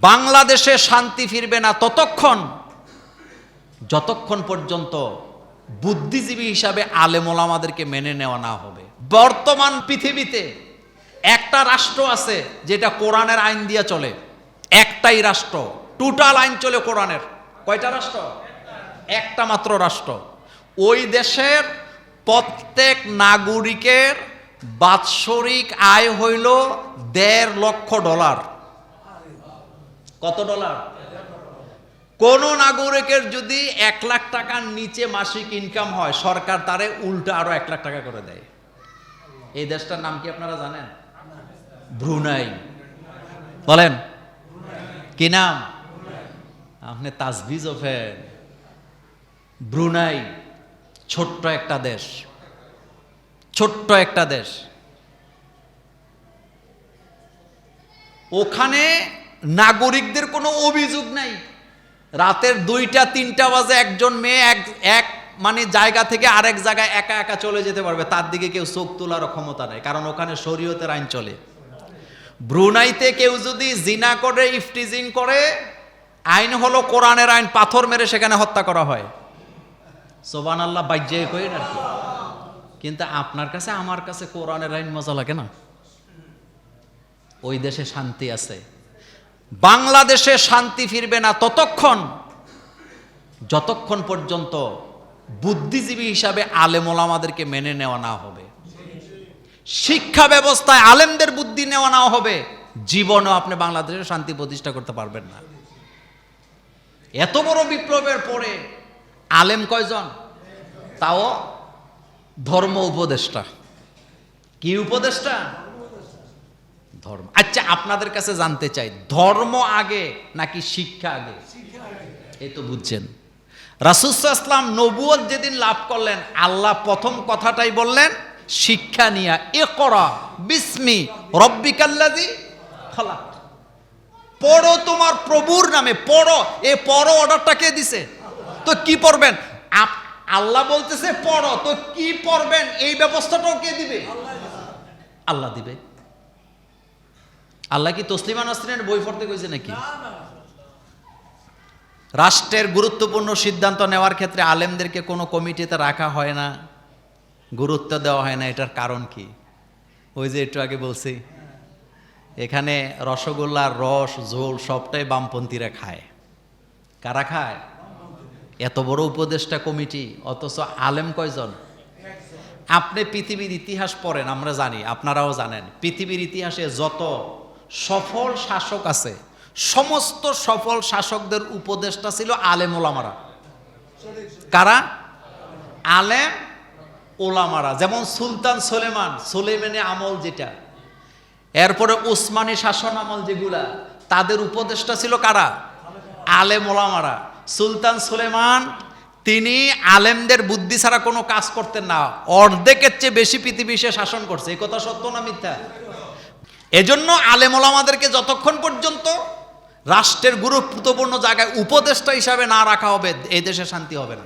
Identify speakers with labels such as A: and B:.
A: বাংলাদেশে শান্তি ফিরবে না ততক্ষণ, যতক্ষণ পর্যন্ত বুদ্ধিজীবী হিসাবে আলেমোল আমাদেরকে মেনে নেওয়া না হবে। বর্তমান পৃথিবীতে একটা রাষ্ট্র আছে যেটা কোরআনের আইন দিয়ে চলে, একটাই রাষ্ট্র। টোটাল আইন চলে কোরআনের। কয়টা রাষ্ট্র? একটা মাত্র রাষ্ট্র। ওই দেশের প্রত্যেক নাগরিকের বাৎসরিক আয় হইল দেড় লক্ষ ডলার। কত ডলার? কোন নাগরিকের যদি এক লাখ টাকার নিচে মাসিক ইনকাম হয়, সরকার তারে উল্টা আরও এক লাখ টাকা করে দেয়। এই দেশটার নাম কি আপনারা জানেন? ব্রুনাই। বলেন। কি নাম? আপনি তাজবিজ ওফেন ব্রুনাই, ছোট্ট একটা দেশ। ছোট্ট একটা দেশ। ওখানে নাগরিকদের কোনো অভিযোগ নাই। রাতের দুইটা, তিনটা বাজে একজন মেয়ে এক এক মানে জায়গা থেকে আরেক জায়গায় একা একা চলে যেতে পারবে, তার দিকে কেউ চোখ তোলারও ক্ষমতা নেই, কারণ ওখানে শরীয়তের আইন চলে। ব্রুনাইতে কেউ যদি জিনা করে ইফটিজিং করে, আইন হলো কোরআনের আইন, পাথর মেরে সেখানে হত্যা করা হয়। সোবান আল্লাহ বাজ্যে কই আর কি। কিন্তু আপনার কাছে, আমার কাছে কোরআনের আইন মজা লাগে না? ওই দেশে শান্তি আছে। বাংলাদেশে শান্তি ফিরবে না ততক্ষণ, যতক্ষণ পর্যন্ত বুদ্ধিজীবী হিসাবে আলেমোল আমাদেরকে মেনে নেওয়া না হবে। শিক্ষা ব্যবস্থায় আলেমদের বুদ্ধি নেওয়া না হবে, জীবনও আপনি বাংলাদেশে শান্তি প্রতিষ্ঠা করতে পারবেন না। এত বড় বিপ্লবের পরে আলেম কয়জন? তাও ধর্ম উপদেষ্টা। কি উপদেষ্টা? ধর্ম। আচ্ছা আপনাদের কাছে জানতে চাই, ধর্ম আগে নাকি শিক্ষা আগে? এই তো বুঝছেন। রাসুসাল্লাম নবুয়ত যেদিন লাভ করলেন, আল্লাহ প্রথম কথাটাই বললেন, শিক্ষা নিয়া এ করা বিস্মি রব্বিকাল্লাদি খালাক। পড়ো তোমার প্রভুর নামে, পড়ো। এ পড়ো অর্ডারটা কে দিছে? তো কি পড়বেন? আল্লাহ বলতেছে, পড়ো। তো কি পড়বেন? এই ব্যবস্থাটাও কে দিবে? আল্লাহ দিবে। আল্লাহ কি তসলিমা নাসরিনের বই পড়তে কইছে নাকি? রাষ্ট্রের গুরুত্বপূর্ণ সিদ্ধান্ত নেওয়ার ক্ষেত্রে আলেমদেরকে কোনো কমিটিতে রাখা হয় না, গুরুত্ব দেওয়া হয় না, এটার কারণ কি? ওই যে একটু আগে বলছি, এখানে রসগোল্লার রস, ঝোল সবটাই বামপন্থীরা খায়। কারা খায়? এত বড় উপদেষ্টা কমিটি, অথচ আলেম কয়জন? আপনি পৃথিবীর ইতিহাস পড়েন, আমরা জানি, আপনারাও জানেন, পৃথিবীর ইতিহাসে যত সফল শাসক আছে। সমস্ত সফল শাসকদের উপদেষ্টা ছিল আলেম ওলামারা। কারা? আলেম ওলামারা। যেমন সুলতান সোলেমান সোলেমানে আমল যেটা। এরপরে উসমানী শাসন আমল যেগুলা, তাদের উপদেষ্টা ছিল কারা? আলেম ওলামারা। সুলতান সুলেমান, তিনি আলেমদের বুদ্ধি ছাড়া কোনো কাজ করতেন না। অর্ধেকের চেয়ে বেশি পৃথিবী সে শাসন করছে। এই কথা সত্য না মিথ্যা? এজন্য আলেম আমাদেরকে যতক্ষণ পর্যন্ত রাষ্ট্রের গুরুত্বপূর্ণ জায়গায় উপদেষ্টা হিসাবে না রাখা হবে এই দেশে শান্তি হবে না।